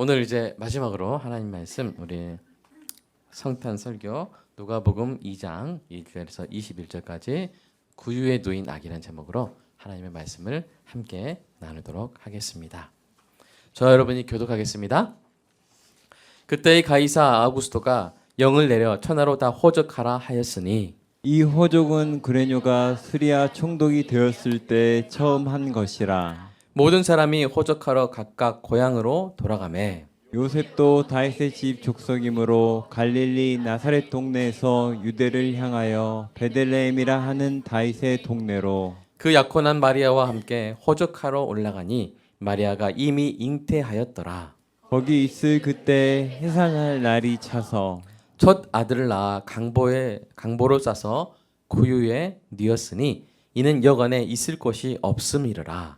오늘 이제 마지막으로 하나님 말씀 우리 성탄 설교 누가복음 2장 1절에서 21절까지 구유에 누인 악이라는 제목으로 하나님의 말씀을 함께 나누도록 하겠습니다. 저 여러분이 교독하겠습니다. 그때의 가이사 아우구스토가 영을 내려 천하로 다 호적하라 하였으니 이 호족은 그레뇨가 수리아 총독이 되었을 때 처음 한 것이라. 모든 사람이 호적하러 각각 고향으로 돌아가매 요셉도 다윗의 집 족속이므로 갈릴리 나사렛 동네에서 유대를 향하여 베들레헴이라 하는 다윗의 동네로 그 약혼한 마리아와 함께 호적하러 올라가니 마리아가 이미 잉태하였더라. 거기 있을 그때 해산할 날이 차서 첫 아들을 낳아 강보에 강보로 싸서 구유에 뉘었으니 이는 여간에 있을 곳이 없음이르라.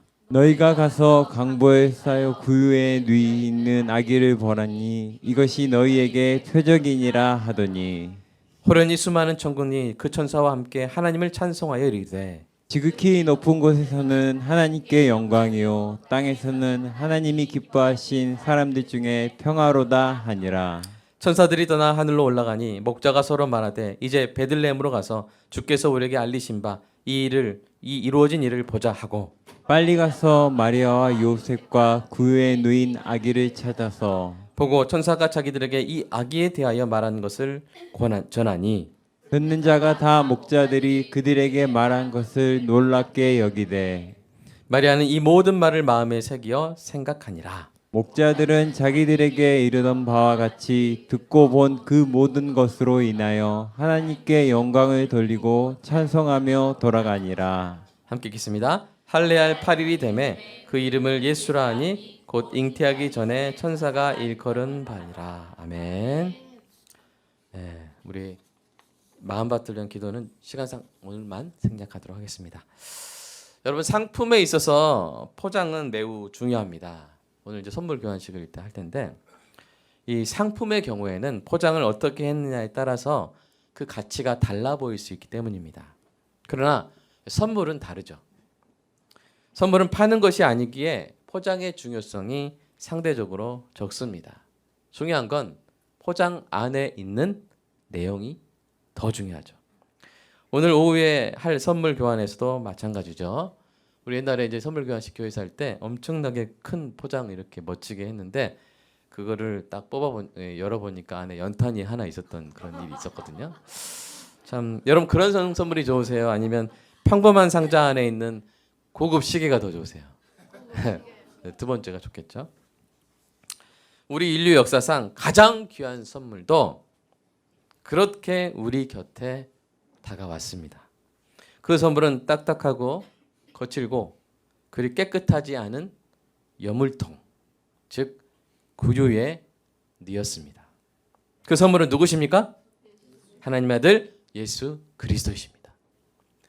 너희가 가서 강보에 쌓여 구유에 누이 있는 아기를 보라니 이것이 너희에게 표적이니라 하더니. 호련히 수많은 천군이 그 천사와 함께 하나님을 찬송하여 이르되 지극히 높은 곳에서는 하나님께 영광이요 땅에서는 하나님이 기뻐하신 사람들 중에 평화로다 하니라. 천사들이 떠나 하늘로 올라가니 목자가 서로 말하되 이제 베들레헴으로 가서 주께서 우리에게 알리신 바 이 일을 이 이루어진 일을 보자 하고 빨리 가서 마리아와 요셉과 구유에 누인 아기를 찾아서 보고 천사가 자기들에게 이 아기에 대하여 말한 것을 권하, 전하니 듣는 자가 다 목자들이 그들에게 말한 것을 놀랍게 여기되 마리아는 이 모든 말을 마음에 새기어 생각하니라. 목자들은 자기들에게 이르던 바와 같이 듣고 본 그 모든 것으로 인하여 하나님께 영광을 돌리고 찬송하며 돌아가니라. 함께 읽겠습니다 할례할 8일이 되매 그 이름을 예수라 하니 곧 잉태하기 전에 천사가 일컬은 바니라 아멘 네, 우리 마음 받들려는 기도는 시간상 오늘만 생략하도록 하겠습니다 여러분 상품에 있어서 포장은 매우 중요합니다 오늘 이제 선물 교환식을 일단 할 텐데 이 상품의 경우에는 포장을 어떻게 했느냐에 따라서 그 가치가 달라 보일 수 있기 때문입니다. 그러나 선물은 다르죠. 선물은 파는 것이 아니기에 포장의 중요성이 상대적으로 적습니다. 중요한 건 포장 안에 있는 내용이 더 중요하죠. 오늘 오후에 할 선물 교환에서도 마찬가지죠. 우리 옛날에 이제 선물 교환식 교회에서 할 때 엄청나게 큰 포장 이렇게 멋지게 했는데 그거를 딱 뽑아 열어 보니까 안에 연탄이 하나 있었던 그런 일이 있었거든요. 참 여러분 그런 선- 선물이 좋으세요? 아니면 평범한 상자 안에 있는 고급 시계가 더 좋으세요? 네, 두 번째가 좋겠죠. 우리 인류 역사상 가장 귀한 선물도 그렇게 우리 곁에 다가왔습니다. 그 선물은 딱딱하고 거칠고 그리 깨끗하지 않은 여물통, 즉 구유의 뉘었습니다. 그 선물은 누구십니까? 하나님의 아들 예수 그리스도이십니다.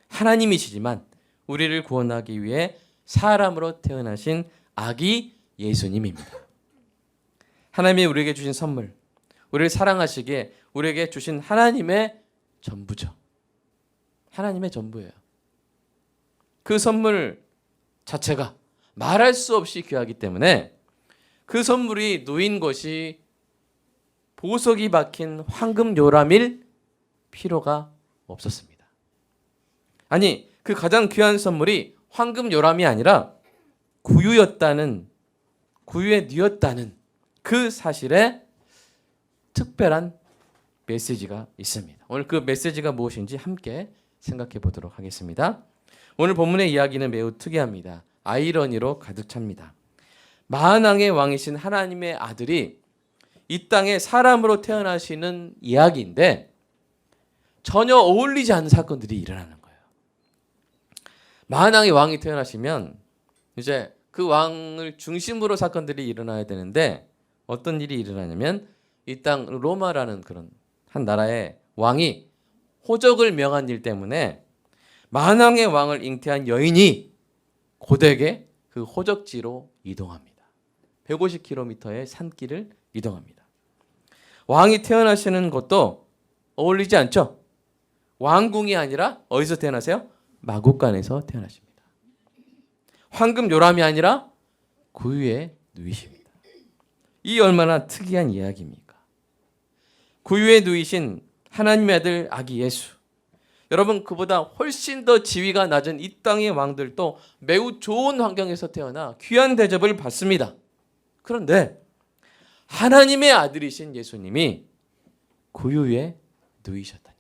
하나님이시지만 우리를 구원하기 위해 사람으로 태어나신 아기 예수님입니다. 하나님이 우리에게 주신 선물, 우리를 사랑하시기에 우리에게 주신 하나님의 전부죠. 하나님의 전부예요. 그 선물 자체가 말할 수 없이 귀하기 때문에 그 선물이 놓인 것이 보석이 박힌 황금 요람일 필요가 없었습니다. 아니, 그 가장 귀한 선물이 황금 요람이 아니라 구유였다는 구유에 뉘었다는 그 사실에 특별한 메시지가 있습니다. 오늘 그 메시지가 무엇인지 함께 생각해 보도록 하겠습니다. 오늘 본문의 이야기는 매우 특이합니다. 아이러니로 가득 찹니다. 만왕의 왕이신 하나님의 아들이 이 땅에 사람으로 태어나시는 이야기인데 전혀 어울리지 않는 사건들이 일어나는 거예요. 만왕의 왕이 태어나시면 이제 그 왕을 중심으로 사건들이 일어나야 되는데 어떤 일이 일어나냐면 이 땅 로마라는 그런 한 나라의 왕이 호적을 명한 일 때문에 만왕의 왕을 잉태한 여인이 고되게 그 호적지로 이동합니다. 150km의 산길을 이동합니다. 왕이 태어나시는 것도 어울리지 않죠? 왕궁이 아니라 어디서 태어나세요? 마국간에서 태어나십니다. 황금 요람이 아니라 구유에 누이십니다. 이 얼마나 특이한 이야기입니까? 구유에 누이신 하나님의 아들 아기 예수. 여러분 그보다 훨씬 더 지위가 낮은 이 땅의 왕들도 매우 좋은 환경에서 태어나 귀한 대접을 받습니다. 그런데 하나님의 아들이신 예수님이 구유에 누이셨다니.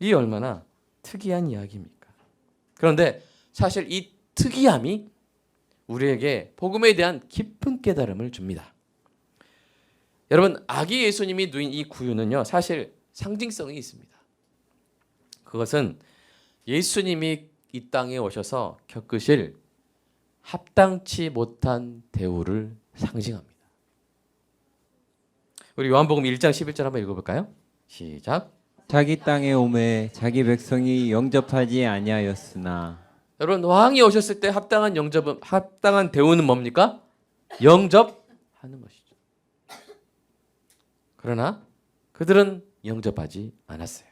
이 얼마나 특이한 이야기입니까? 그런데 사실 이 특이함이 우리에게 복음에 대한 깊은 깨달음을 줍니다. 여러분 아기 예수님이 누인 이 구유는요 사실 상징성이 있습니다. 그것은 예수님이 이 땅에 오셔서 겪으실 합당치 못한 대우를 상징합니다. 우리 요한복음 1장 11절 한번 읽어볼까요? 시작. 자기 땅에 오매 자기 백성이 영접하지 아니하였으나 여러분 왕이 오셨을 때 합당한 영접은 합당한 대우는 뭡니까? 영접하는 것이죠. 그러나 그들은 영접하지 않았어요.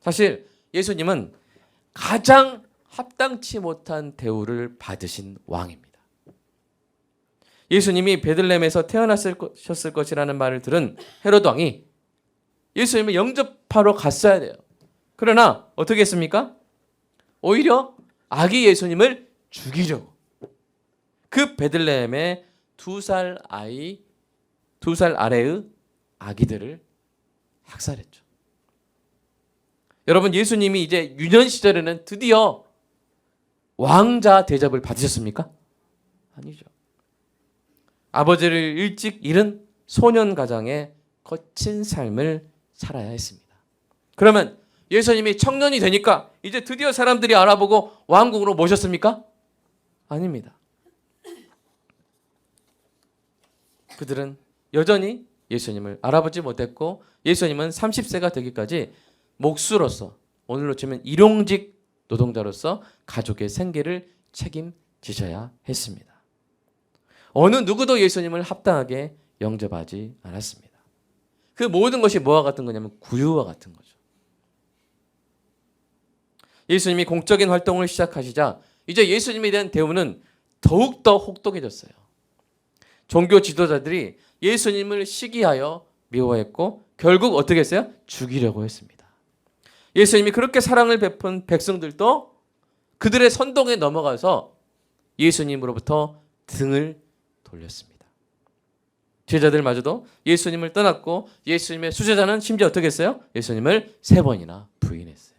사실 예수님은 가장 합당치 못한 대우를 받으신 왕입니다. 예수님이 베들레헴에서 태어났을 것이라는 말을 들은 헤롯 왕이 예수님을 영접하러 갔어야 돼요. 그러나 어떻게 했습니까? 오히려 아기 예수님을 죽이려고 그 베들레헴의 두 살 아이 두 살 아래의 아기들을 학살했죠. 여러분 예수님이 이제 유년 시절에는 드디어 왕자 대접을 받으셨습니까? 아니죠. 아버지를 일찍 잃은 소년 가장의 거친 삶을 살아야 했습니다. 그러면 예수님이 청년이 되니까 이제 드디어 사람들이 알아보고 왕궁으로 모셨습니까? 아닙니다. 그들은 여전히 예수님을 알아보지 못했고 예수님은 30세가 되기까지 목수로서 오늘로 치면 일용직 노동자로서 가족의 생계를 책임지셔야 했습니다. 어느 누구도 예수님을 합당하게 영접하지 않았습니다. 그 모든 것이 뭐와 같은 거냐면 구유와 같은 거죠. 예수님이 공적인 활동을 시작하시자 이제 예수님에 대한 대우는 더욱더 혹독해졌어요. 종교 지도자들이 예수님을 시기하여 미워했고 결국 어떻게 했어요? 죽이려고 했습니다. 예수님이 그렇게 사랑을 베푼 백성들도 그들의 선동에 넘어가서 예수님으로부터 등을 돌렸습니다. 제자들마저도 예수님을 떠났고 예수님의 수제자는 심지어 어떻게 했어요? 예수님을 세 번이나 부인했어요.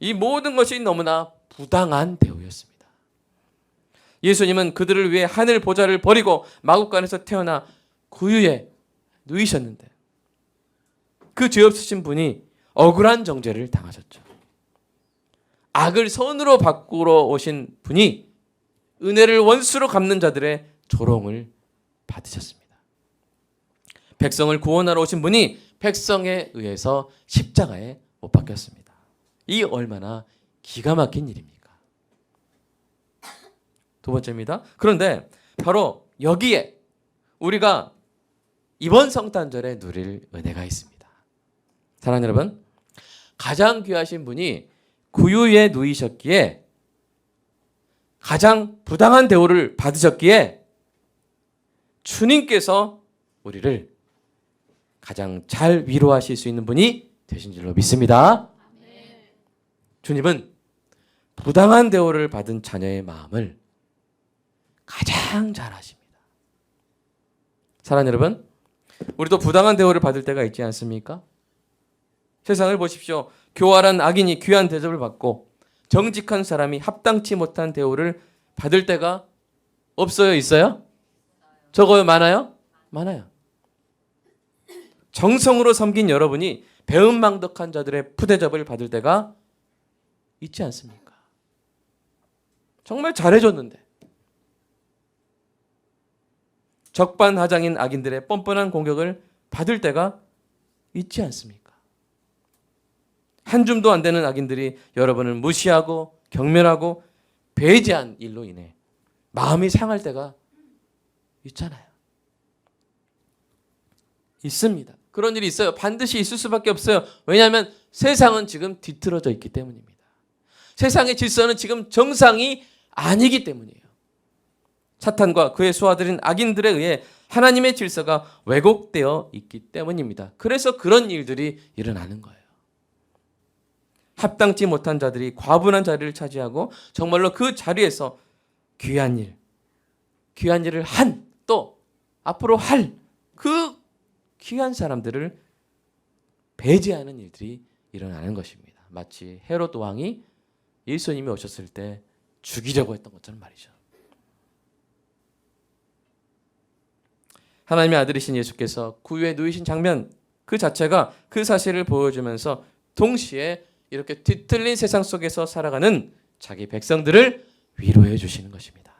이 모든 것이 너무나 부당한 대우였습니다. 예수님은 그들을 위해 하늘 보좌를 버리고 마국간에서 태어나 구유에 누이셨는데 그 죄 없으신 분이 억울한 정죄를 당하셨죠. 악을 선으로 바꾸러 오신 분이 은혜를 원수로 갚는 자들의 조롱을 받으셨습니다. 백성을 구원하러 오신 분이 백성에 의해서 십자가에 못 박혔습니다. 이 얼마나 기가 막힌 일입니까? 두 번째입니다. 그런데 바로 여기에 우리가 이번 성탄절에 누릴 은혜가 있습니다. 사랑하는 여러분, 가장 귀하신 분이 구유에 누이셨기에 가장 부당한 대우를 받으셨기에 주님께서 우리를 가장 잘 위로하실 수 있는 분이 되신 줄로 믿습니다. 주님은 부당한 대우를 받은 자녀의 마음을 가장 잘 아십니다. 사랑하는 여러분, 우리도 부당한 대우를 받을 때가 있지 않습니까? 세상을 보십시오. 교활한 악인이 귀한 대접을 받고 정직한 사람이 합당치 못한 대우를 받을 때가 없어요? 있어요? 적어요? 많아요? 많아요. 정성으로 섬긴 여러분이 배은망덕한 자들의 푸대접을 받을 때가 있지 않습니까? 정말 잘해줬는데 적반하장인 악인들의 뻔뻔한 공격을 받을 때가 있지 않습니까? 한 줌도 안 되는 악인들이 여러분을 무시하고 경멸하고 배제한 일로 인해 마음이 상할 때가 있잖아요. 있습니다. 그런 일이 있어요. 반드시 있을 수밖에 없어요. 왜냐하면 세상은 지금 뒤틀어져 있기 때문입니다. 세상의 질서는 지금 정상이 아니기 때문이에요. 사탄과 그의 수하들인 악인들에 의해 하나님의 질서가 왜곡되어 있기 때문입니다. 그래서 그런 일들이 일어나는 거예요. 합당치 못한 자들이 과분한 자리를 차지하고 정말로 그 자리에서 귀한 일, 귀한 일을 한또 앞으로 할 그 귀한 사람들을 배제하는 일들이 일어나는 것입니다. 마치 헤롯 왕이 예수님이 오셨을 때 죽이려고 했던 것처럼 말이죠. 하나님의 아들이신 예수께서 구유에 누이신 장면 그 자체가 그 사실을 보여주면서 동시에 이렇게 뒤틀린 세상 속에서 살아가는 자기 백성들을 위로해 주시는 것입니다.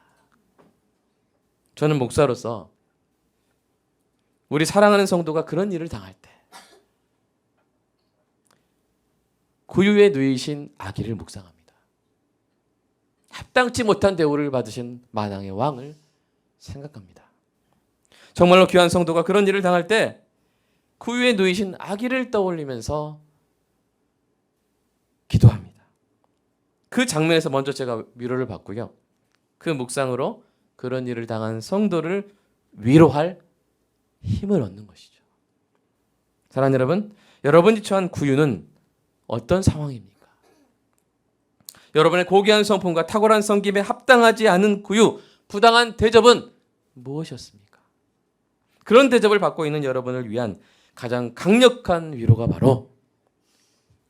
저는 목사로서 우리 사랑하는 성도가 그런 일을 당할 때 구유에 누이신 아기를 묵상합니다. 합당치 못한 대우를 받으신 만왕의 왕을 생각합니다. 정말로 귀한 성도가 그런 일을 당할 때 구유에 누이신 아기를 떠올리면서 기도합니다. 그 장면에서 먼저 제가 위로를 받고요. 그 묵상으로 그런 일을 당한 성도를 위로할 힘을 얻는 것이죠. 사랑하는 여러분, 여러분이 처한 구유는 어떤 상황입니까? 여러분의 고귀한 성품과 탁월한 성김에 합당하지 않은 구유, 부당한 대접은 무엇이었습니까? 그런 대접을 받고 있는 여러분을 위한 가장 강력한 위로가 바로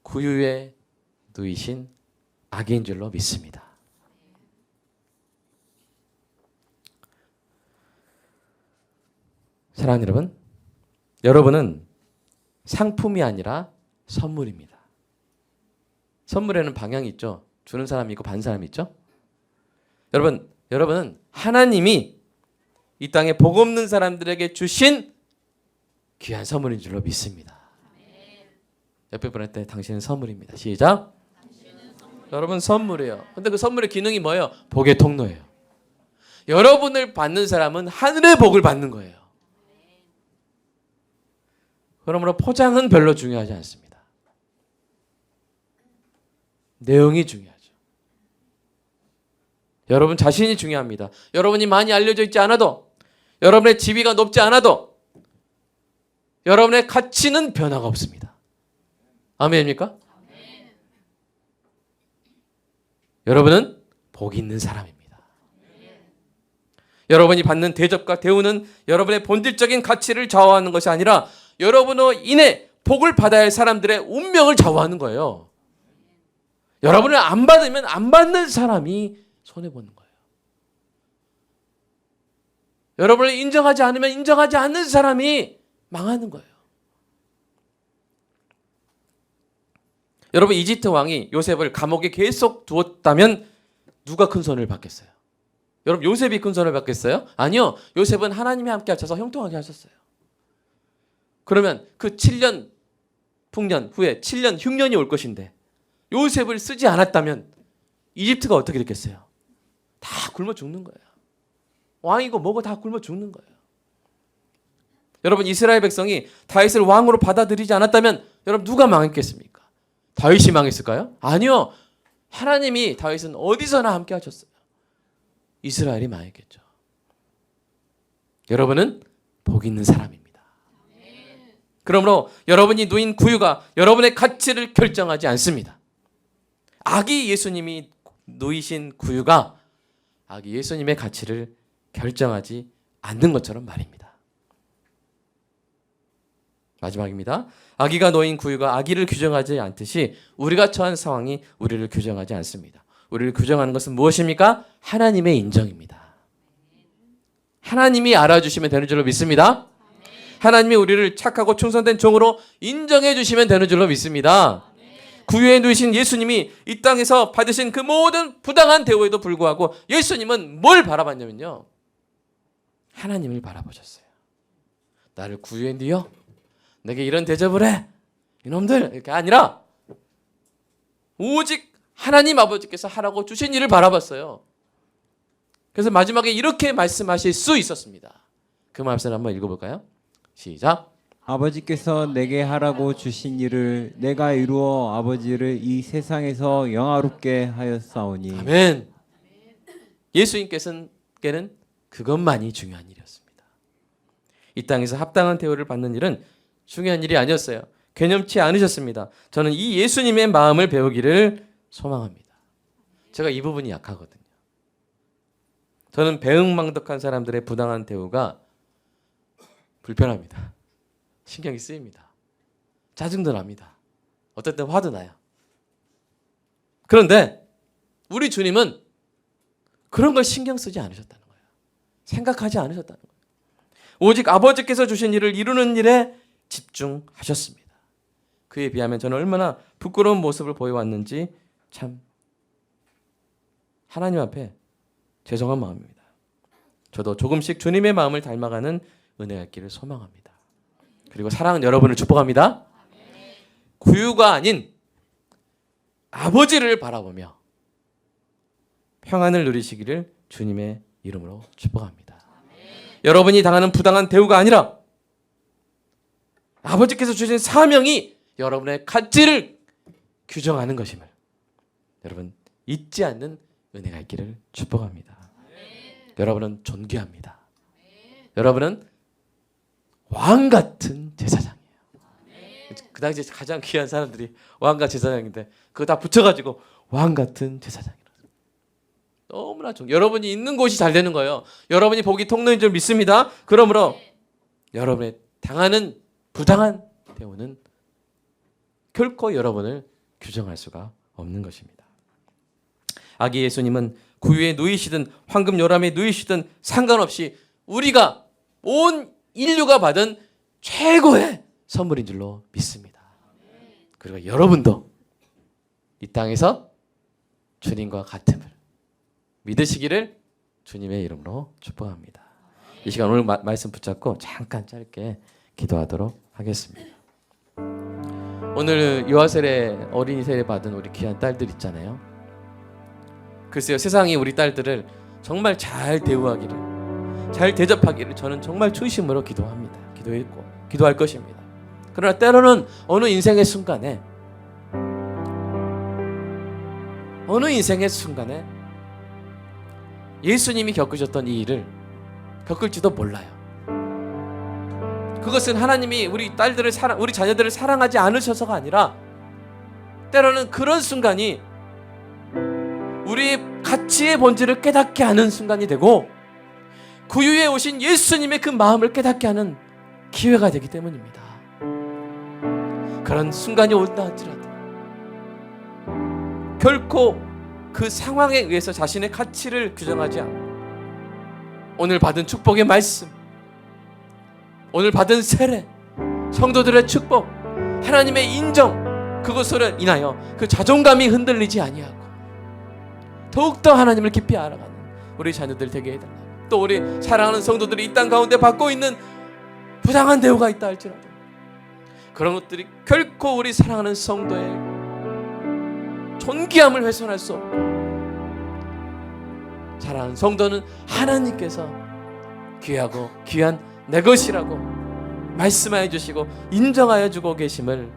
구유에 누이신 악인 줄로 믿습니다. 사랑하는 여러분, 여러분은 상품이 아니라 선물입니다. 선물에는 방향이 있죠. 주는 사람이 있고 받는 사람이 있죠. 여러분, 여러분은 하나님이 이 땅에 복 없는 사람들에게 주신 귀한 선물인 줄로 믿습니다. 옆에 분한테 당신은 선물입니다. 시작. 여러분 선물이에요. 근데 그 선물의 기능이 뭐예요? 복의 통로예요. 여러분을 받는 사람은 하늘의 복을 받는 거예요. 그러므로 포장은 별로 중요하지 않습니다. 내용이 중요하죠. 여러분 자신이 중요합니다. 여러분이 많이 알려져 있지 않아도 여러분의 지위가 높지 않아도 여러분의 가치는 변화가 없습니다. 아멘입니까? 여러분은 복 있는 사람입니다. 여러분이 받는 대접과 대우는 여러분의 본질적인 가치를 좌우하는 것이 아니라 여러분으로 인해 복을 받아야 할 사람들의 운명을 좌우하는 거예요. 여러분을 안 받으면 안 받는 사람이 손해 보는 거예요. 여러분을 인정하지 않으면 인정하지 않는 사람이 망하는 거예요. 여러분 이집트 왕이 요셉을 감옥에 계속 두었다면 누가 큰 손을 받겠어요? 여러분 요셉이 큰 손을 받겠어요? 아니요. 요셉은 하나님이 함께 하셔서 형통하게 하셨어요. 그러면 그 7년 풍년 후에 7년 흉년이 올 것인데 요셉을 쓰지 않았다면 이집트가 어떻게 됐겠어요? 다 굶어 죽는 거예요. 왕이고 뭐고 다 굶어 죽는 거예요. 여러분 이스라엘 백성이 다윗을 왕으로 받아들이지 않았다면 여러분 누가 망했겠습니까? 다윗이 망했을까요? 아니요. 하나님이 다윗은 어디서나 함께 하셨어요. 이스라엘이 망했겠죠. 여러분은 복 있는 사람입니다. 그러므로 여러분이 누인 구유가 여러분의 가치를 결정하지 않습니다. 아기 예수님이 누이신 구유가 아기 예수님의 가치를 결정하지 않는 것처럼 말입니다. 마지막입니다. 아기가 놓인 구유가 아기를 규정하지 않듯이 우리가 처한 상황이 우리를 규정하지 않습니다. 우리를 규정하는 것은 무엇입니까? 하나님의 인정입니다. 하나님이 알아주시면 되는 줄로 믿습니다. 하나님이 우리를 착하고 충성된 종으로 인정해 주시면 되는 줄로 믿습니다. 구유에 누이신 예수님이 이 땅에서 받으신 그 모든 부당한 대우에도 불구하고 예수님은 뭘 바라봤냐면요. 하나님을 바라보셨어요. 나를 누여 내게 이런 대접을 해. 이놈들 이렇게 아니라 오직 하나님 아버지께서 하라고 주신 일을 바라봤어요. 그래서 마지막에 이렇게 말씀하실 수 있었습니다. 그 말씀을 한번 읽어볼까요? 시작. 아버지께서 내게 하라고 주신 일을 내가 이루어 아버지를 이 세상에서 영화롭게 하였사오니 아멘. 예수님께서는 그것만이 중요한 일이었습니다. 이 땅에서 합당한 대우를 받는 일은 중요한 일이 아니었어요. 개념치 않으셨습니다. 저는 이 예수님의 마음을 배우기를 소망합니다. 제가 이 부분이 약하거든요. 저는 배응망덕한 사람들의 부당한 대우가 불편합니다. 신경이 쓰입니다. 짜증도 납니다. 땐 화도 나요. 그런데 우리 주님은 그런 걸 신경 쓰지 않으셨다는 거예요. 생각하지 않으셨다는 거예요. 오직 아버지께서 주신 일을 이루는 일에 집중하셨습니다. 그에 비하면 저는 얼마나 부끄러운 모습을 보여왔는지 참 하나님 앞에 죄송한 마음입니다. 저도 조금씩 주님의 마음을 닮아가는 은혜가 있기를 소망합니다. 그리고 사랑하는 여러분을 축복합니다. 구유가 아닌 아버지를 바라보며 평안을 누리시기를 주님의 이름으로 축복합니다. 여러분이 당하는 부당한 대우가 아니라 아버지께서 주신 사명이 여러분의 가치를 규정하는 것임을 여러분 잊지 않는 은혜가 있기를 축복합니다. 여러분은 존귀합니다. 여러분은 왕 같은 제사장이에요. 그 당시에 가장 귀한 사람들이 왕과 제사장인데 그거 다 붙여가지고 왕 같은 제사장이라. 너무나 좋. 여러분이 있는 곳이 잘 되는 거예요. 여러분이 복이 통로인 줄 믿습니다. 그러므로 여러분의 당하는 부당한 대우는 결코 여러분을 규정할 수가 없는 것입니다. 아기 예수님은 구유에 누이시든 황금 요람에 누이시든 상관없이 우리가 온 인류가 받은 최고의 선물인 줄로 믿습니다. 그리고 여러분도 이 땅에서 주님과 같음을 믿으시기를 주님의 이름으로 축복합니다. 이 시간 오늘 마- 말씀 붙잡고 잠깐 짧게 기도하도록 하겠습니다. 오늘 세례 어린이 세례 받은 우리 귀한 딸들 있잖아요. 글쎄요 세상이 우리 딸들을 정말 잘 대우하기를 잘 대접하기를 저는 정말 중심으로 기도합니다. 기도했고 기도할 것입니다. 그러나 때로는 어느 인생의 순간에 어느 인생의 순간에 예수님이 겪으셨던 이 일을 겪을지도 몰라요. 그것은 하나님이 우리 딸들을 사랑, 우리 자녀들을 사랑하지 않으셔서가 아니라 때로는 그런 순간이 우리의 가치의 본질을 깨닫게 하는 순간이 되고 구유에 오신 예수님의 그 마음을 깨닫게 하는 기회가 되기 때문입니다. 그런 순간이 온다 할지라도 결코 그 상황에 의해서 자신의 가치를 규정하지 않고 오늘 받은 축복의 말씀, 오늘 받은 세례, 성도들의 축복, 하나님의 인정 그것으로 인하여 그 자존감이 흔들리지 아니하고 더욱더 하나님을 깊이 알아가는 우리 자녀들 되게 해달라. 또 우리 사랑하는 성도들이 이 땅 가운데 받고 있는 부당한 대우가 있다 할지라도 그런 것들이 결코 우리 사랑하는 성도의 존귀함을 훼손할 수 없고 사랑하는 성도는 하나님께서 귀하고 귀한 내 것이라고 말씀하여 주시고 인정하여 주고 계심을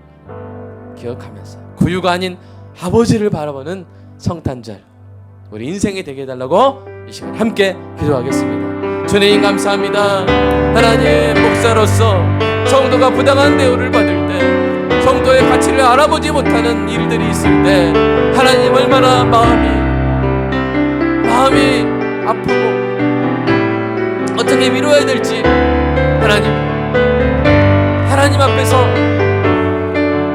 기억하면서 구유가 아닌 아버지를 바라보는 성탄절 우리 인생이 되게 해달라고 이 시간 함께 기도하겠습니다. 주님 감사합니다. 하나님 목사로서 성도가 부당한 대우를 받을 때 성도의 가치를 알아보지 못하는 일들이 있을 때 하나님 얼마나 마음이 마음이 아프고 어떻게 미뤄야 될지 하나님 하나님 앞에서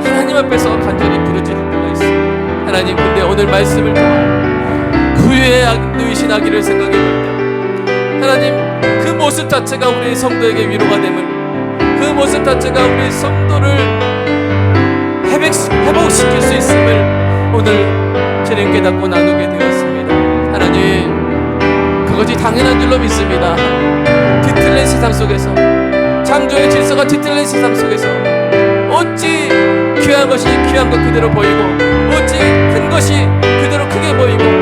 하나님 앞에서 간절히 부르짖을 때가 있습니다. 하나님 근데 오늘 말씀을 누이신 아기를 생각해 볼때 하나님 그 모습 자체가 우리 성도에게 위로가 됨을 그 모습 자체가 우리 성도를 회복, 회복시킬 수 있음을 오늘 주님 깨닫고 나누게 되었습니다. 하나님 그것이 당연한 줄로 믿습니다. 뒤틀린 세상 속에서 창조의 질서가 뒤틀린 세상 속에서 어찌 귀한 것이 귀한 것 그대로 보이고 어찌 큰 것이 그대로 크게 보이고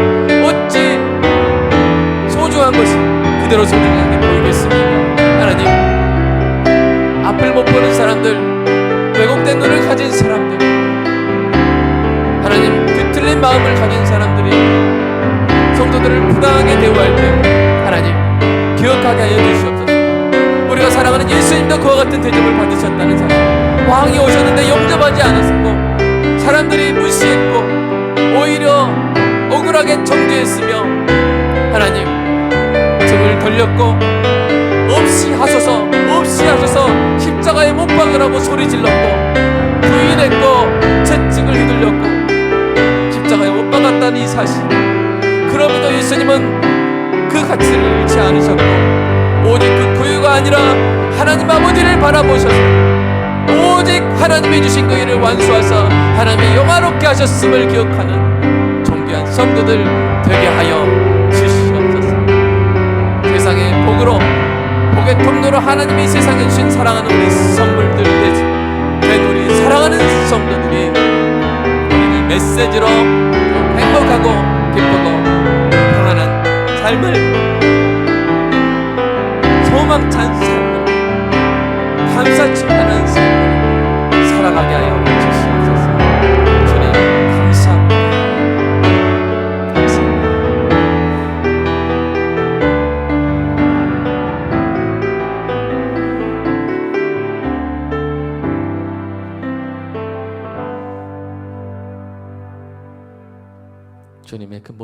사실. 그럼에도 예수님은 그 가치를 잃지 않으셨고 오직 그 구유가 아니라 하나님 아버지를 바라보셔서 오직 하나님이 주신 그 일을 완수하사 하나님이 영화롭게 하셨음을 기억하는 존귀한 성도들 되게 하여 주시옵소서. 세상의 복으로 복의 통로로 하나님이 세상에 주신 사랑하는 우리 선물들 된 우리 사랑하는 성도들이 우리 이 메시지로 행복하고 기쁘고 평안한 삶을 소망찬 삶을 감사충만한 삶을 살아가게 하여 주시옵소서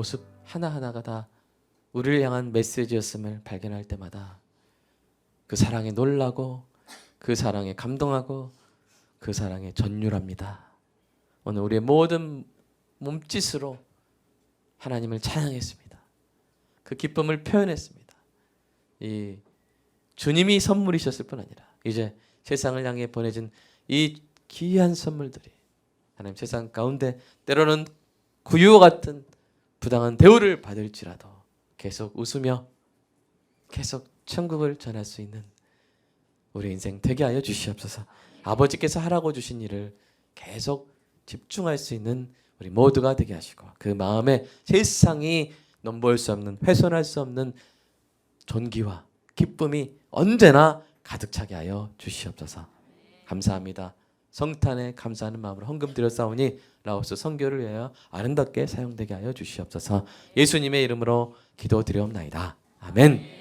모습 하나하나가 다 우리를 향한 메시지였음을 발견할 때마다 그 사랑에 놀라고 그 사랑에 감동하고 그 사랑에 전율합니다. 오늘 우리의 모든 몸짓으로 하나님을 찬양했습니다. 그 기쁨을 표현했습니다. 이 주님이 선물이셨을 뿐 아니라 이제 세상을 향해 보내진 이 귀한 선물들이 하나님 세상 가운데 때로는 구유와 같은 부당한 대우를 받을지라도 계속 웃으며 계속 천국을 전할 수 있는 우리 인생 되게 하여 주시옵소서. 아버지께서 하라고 주신 일을 계속 집중할 수 있는 우리 모두가 되게 하시고 그 마음에 세상이 넘볼 수 없는 훼손할 수 없는 존귀와 기쁨이 언제나 가득 차게 하여 주시옵소서. 감사합니다. 성탄에 감사하는 마음으로 헌금 드렸사오니 라오스 선교를 위하여 아름답게 사용되게 하여 주시옵소서. 예수님의 이름으로 기도드리옵나이다. 아멘.